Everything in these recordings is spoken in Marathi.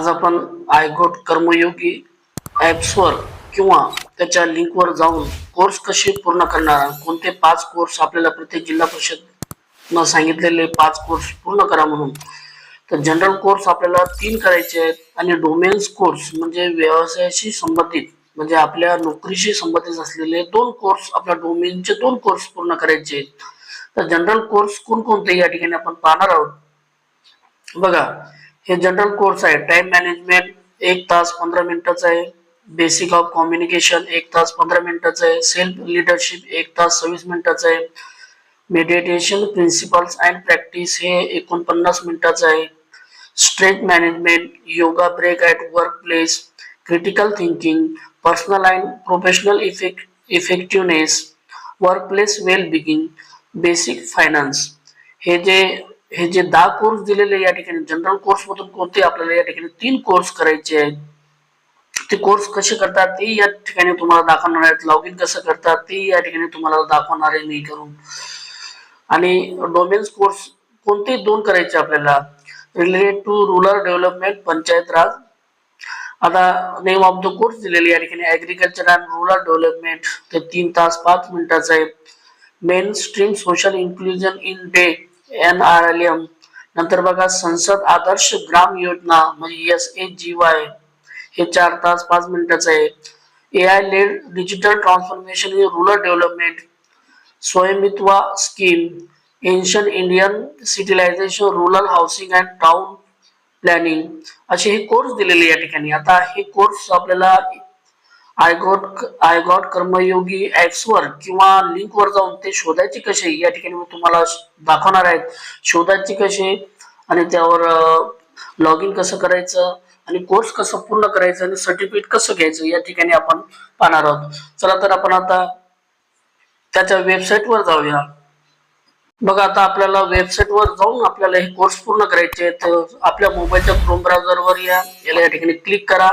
आज आपण आयगोट कर्मयोगी ॲप्सवर किंवा त्याच्या लिंकवर जाऊन कोर्स कसे पूर्ण करणार कोणते पाच कोर्स आपल्याला प्रत्येक जिल्हा परिषद सांगितलेले पाच कोर्स पूर्ण करा म्हणून. तर जनरल कोर्स आपल्याला तीन करायचे आहेत आणि डोमेन्स कोर्स म्हणजे व्यवसायाशी संबंधित म्हणजे आपल्या नोकरीशी संबंधित असलेले दोन कोर्स आपल्या डोमेनचे दोन कोर्स पूर्ण करायचे आहेत. तर जनरल कोर्स कोणकोणते या ठिकाणी आपण पाहणार आहोत? बघा हे जनरल कोर्स आहे. टाइम मॅनेजमेंट एक तास पंधरा मिनिटाचा आहे. बेसिक ऑफ कम्युनिकेशन एक तास पंधरा मिनिटाचा आहे. सेल्फ लिडरशिप एक तास सव्वीस मिनिटाचा आहे. मेडिटेशन प्रिन्सिपल्स अँड प्रॅक्टिस हे एकोणपन्नास मिनिटाचं आहे. Stress management yoga break at work place critical thinking personal and professional effect effectiveness work place well being basic finance हे जे हे जे दहा कोर्स दिलेले या ठिकाणी जनरल कोर्स मधून कोणते आपल्याला या ठिकाणी तीन कोर्स करायचे आहेत? ते कोर्स कसे करतात? ते या ठिकाणी तुम्हाला दाखवणार आहेत. लॉग इन कसं करतात? ते या ठिकाणी तुम्हाला दाखवणार आहे मी करून. आणि डोमेन्स कोर्स कोणते दोन करायचे आपल्याला? Related to rural development panchayat raj. आता नेम ऑफ द कोर्स दिलेले या ठिकाणी ऍग्रिकल्चर अँड रुरल डेव्हलपमेंट ते तीन तास पाच मिनिटाचा आहे. Main stream social inclusion in day N R L M नंतर बघा संसद आदर्श ग्राम योजना म्हणजे एस एच जी वाय. हे चार तास पाच मिनिटाचं आहे. A I led digital transformation in rural development Svamitva scheme ancient Indian civilisation rural housing and town planning असे हे कोर्स दिलेले या ठिकाणी. आता हे कोर्स आपल्याला I got I got Karmayogi ऍप्सवर किंवा लिंकवर जाऊन ते शोधायचे कसे या ठिकाणी मी तुम्हाला दाखवणार आहेत. शोधायचे कसे आणि त्यावर लॉग इन कसं करायचं आणि कोर्स कसं पूर्ण करायचं आणि सर्टिफिकेट कसं घ्यायचं या ठिकाणी आपण पाहणार आहोत. चला तर आपण आता त्याच्या वेबसाईटवर जाऊया. बघा आता आपल्याला वेबसाईटवर जाऊन आपल्याला हे कोर्स पूर्ण करायचे आहेत. तर आपल्या मोबाईलच्या क्रोम ब्राउझरवर या. याला या ठिकाणी क्लिक करा.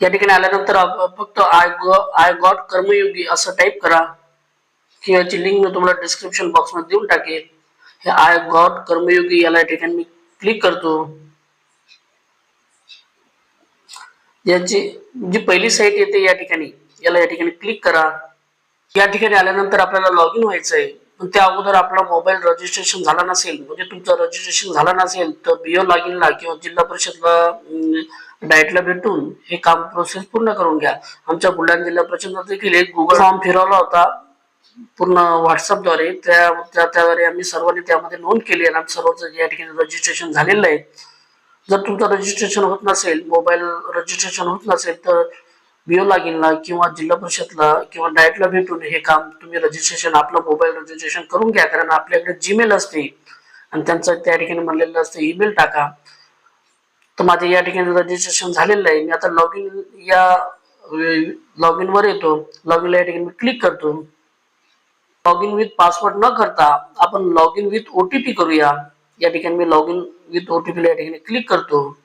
या ठिकाणी आल्यानंतर फक्त आय आय गॉट कर्मयोगी असं टाईप करा. की याची लिंक मी तुम्हाला डिस्क्रिप्शन बॉक्समध्ये देऊन टाकेल. हे आय गॉट कर्मयोगी याला या ठिकाणी मी क्लिक करतो. याची जी पहिली साईट येते या ठिकाणी याला या ठिकाणी क्लिक करा. या ठिकाणी आल्यानंतर आपल्याला लॉग इन व्हायचं आहे पण त्या अगोदर आपला मोबाईल रजिस्ट्रेशन झाला नसेल म्हणजे तुमचं रजिस्ट्रेशन झालं नसेल तर बिओ लॉग किंवा जिल्हा परिषदला डायटला भेटून हे काम प्रोसेस पूर्ण करून घ्या. आमच्या बुलढाणा जिल्हा परिषद देखील एक गुगल फॉर्म फिरवला होता. पूर्ण व्हॉट्सअपद्वारे त्या त्या- त्याद्वारे आम्ही सर्वांनी त्यामध्ये नोंद केली आणि आम्ही सर्वांचं या ठिकाणी रजिस्ट्रेशन झालेलं आहे. जर तुमचं रजिस्ट्रेशन होत नसेल मोबाईल रजिस्ट्रेशन होत नसेल तर बीओ लागीनला किंवा जिल्हा परिषदला किंवा डायटला भेटून हे काम तुम्ही रजिस्ट्रेशन आपलं मोबाईल रजिस्ट्रेशन करून घ्या. कारण आपल्याकडे जीमेल असते. आणि त्यांचं त्या ठिकाणी म्हणलेलं असतं ईमेल टाका. तर माझं या ठिकाणी रजिस्ट्रेशन झालेलं आहे. मी आता लॉग इन या लॉग इन वर येतो. लॉग इनला या ठिकाणी मी क्लिक करतो. लॉग इन विथ पासवर्ड न करता आपण लॉग इन विथ ओटीपी करूया. या ठिकाणी मी लॉग इन विथ ओटीपी या ठिकाणी क्लिक करतो.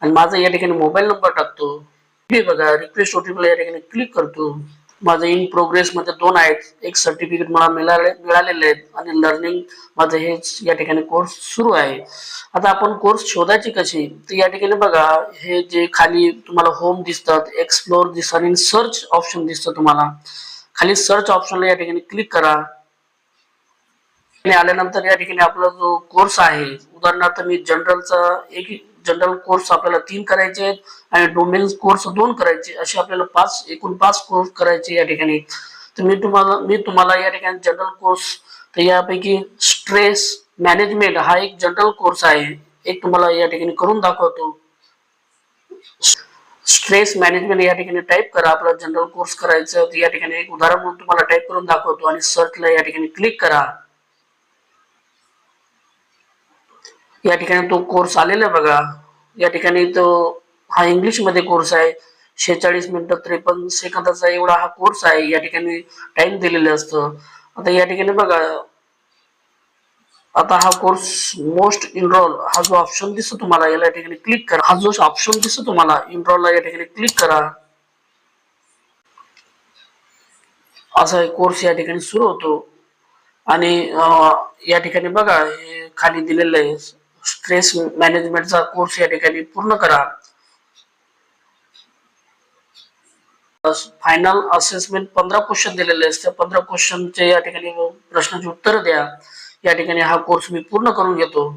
आणि माझा या ठिकाणी मोबाईल नंबर टाकतो. हे बघा रिक्वेस्ट ओटीपी या ठिकाणी क्लिक करतो. माझं इन प्रोग्रेस मध्ये दोन आहेत. एक सर्टिफिकेट मला मिळाले मिळालेले आहेत आणि लर्निंग माझं हे या ठिकाणी कोर्स सुरू आहे. आता आपण कोर्स शोधायची कशी तर या ठिकाणी बघा हे जे खाली तुम्हाला होम दिसतात एक्सप्लोर दिसतात आणि सर्च ऑप्शन दिसतं तुम्हाला. खाली सर्च ऑप्शनला या ठिकाणी क्लिक करा. आणि आल्यानंतर या ठिकाणी आपला जो कोर्स आहे उदाहरणार्थ मी जनरलचा एक जनरल कोर्स आपल्याला तीन करायचे आहेत आणि डोमेन्स कोर्स दोन करायचे असे आपल्याला पाच एकूण पाच कोर्स करायचे या ठिकाणी. तर मी तुम्हाला मी तुम्हाला या ठिकाणी जनरल कोर्स तर यापैकी स्ट्रेस मॅनेजमेंट हा एक जनरल कोर्स आहे. एक तुम्हाला या ठिकाणी करून दाखवतो. स्ट्रेस मॅनेजमेंट या ठिकाणी टाईप करा. आपला जनरल कोर्स करायचं या ठिकाणी एक उदाहरण म्हणून तुम्हाला टाईप करून दाखवतो. आणि सर्चला या ठिकाणी क्लिक करा. या ठिकाणी तो कोर्स आलेला आहे बघा. या ठिकाणी तो हा इंग्लिशमध्ये कोर्स आहे. शेहेचाळीस मिनिटं त्रेपन्न सेकंदाचा एवढा हा कोर्स आहे. या ठिकाणी टाइम दिलेलं असतं. आता या ठिकाणी बघा. आता हा कोर्स मोस्ट इनरोल हा जो ऑप्शन दिसतो तुम्हाला याला या ठिकाणी क्लिक करा. हा जो ऑप्शन दिसतो तुम्हाला इनरोलला या ठिकाणी क्लिक करा. असा कोर्स या ठिकाणी सुरू होतो. आणि या ठिकाणी बघा हे खाली दिलेलं आहे. स्ट्रेस मॅनेजमेंटचा कोर्स या ठिकाणी पूर्ण करा. फायनल असेसमेंट पंधरा क्वेश्चन दिलेले असते. पंधरा क्वेश्चनचे या ठिकाणी प्रश्नाची उत्तर द्या. या ठिकाणी हा कोर्स मी पूर्ण करून घेतो.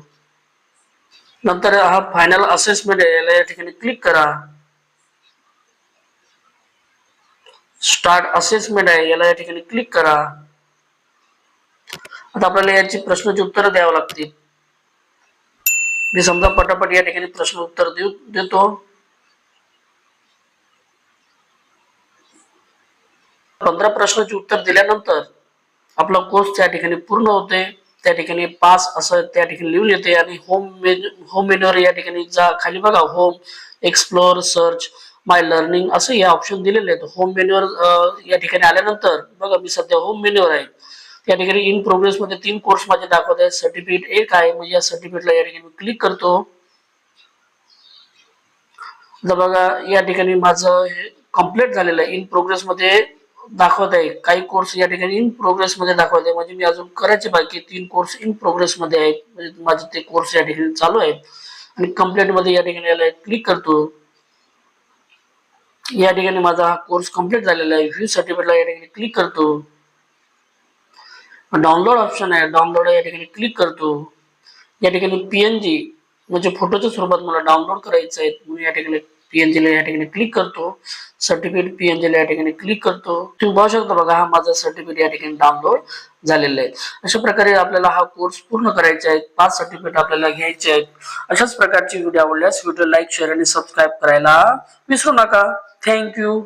नंतर हा फायनल असेसमेंट आहे याला या ठिकाणी क्लिक करा. स्टार्ट असेसमेंट आहे. याला या ठिकाणी क्लिक करा. आता आपल्याला याची प्रश्नाची उत्तर द्यावं लागतील. मी समजा पटापट या ठिकाणी प्रश्न उत्तर देऊ देतो. पंधरा प्रश्नाचे उत्तर दिल्यानंतर आपला कोर्स त्या ठिकाणी पूर्ण होते. त्या ठिकाणी पास असं त्या ठिकाणी लिहून येते आणि होम मेन्यू होम मेन्यूवर या ठिकाणी जा खाली बघा home explore search my learning असं या ऑप्शन दिलेले आहेत. होम मेन्यूवर या ठिकाणी आल्यानंतर बघा मी सध्या होम मेन्यूवर आहे. या ठिकाणी इन प्रोग्रेस मध्ये तीन कोर्स माझे दाखवत आहेत. सर्टिफिकेट एक आहे. म्हणजे या सर्टिफिकेटला या ठिकाणी क्लिक करतो. बघा या ठिकाणी माझं हे कंप्लीट झालेलं आहे. इन प्रोग्रेस मध्ये दाखवत आहे. काही कोर्स या ठिकाणी इन प्रोग्रेस मध्ये दाखवत आहे. म्हणजे मी अजून करायचे बाकी तीन कोर्स इन प्रोग्रेस मध्ये आहेत. म्हणजे माझे ते कोर्स या ठिकाणी चालू आहेत. आणि कंप्लीटमध्ये या ठिकाणी याला क्लिक करतो. या ठिकाणी माझा हा कोर्स कंप्लीट झालेला आहे. व्ह्यू सर्टिफिकेटला या ठिकाणी क्लिक करतो. डाउनलोड ऑप्शन आहे. डाउनलोड या ठिकाणी क्लिक करतो. या ठिकाणी पीएनजी म्हणजे फोटोच्या स्वरूपात मला डाउनलोड करायचं आहे. म्हणून या ठिकाणी पीएनजी ला या ठिकाणी क्लिक करतो. सर्टिफिकेट पीएनजीला या ठिकाणी क्लिक करतो. तुम्ही पाहू शकता बघा हा माझा सर्टिफिकेट या ठिकाणी डाउनलोड झालेला आहे. अशा प्रकारे आपल्याला हा कोर्स पूर्ण करायचा आहे. पाच सर्टिफिकेट आपल्याला घ्यायचे आहेत. अशाच प्रकारची व्हिडिओ आवडल्यास व्हिडिओ लाईक शेअर आणि सबस्क्राईब करायला विसरू नका. थँक्यू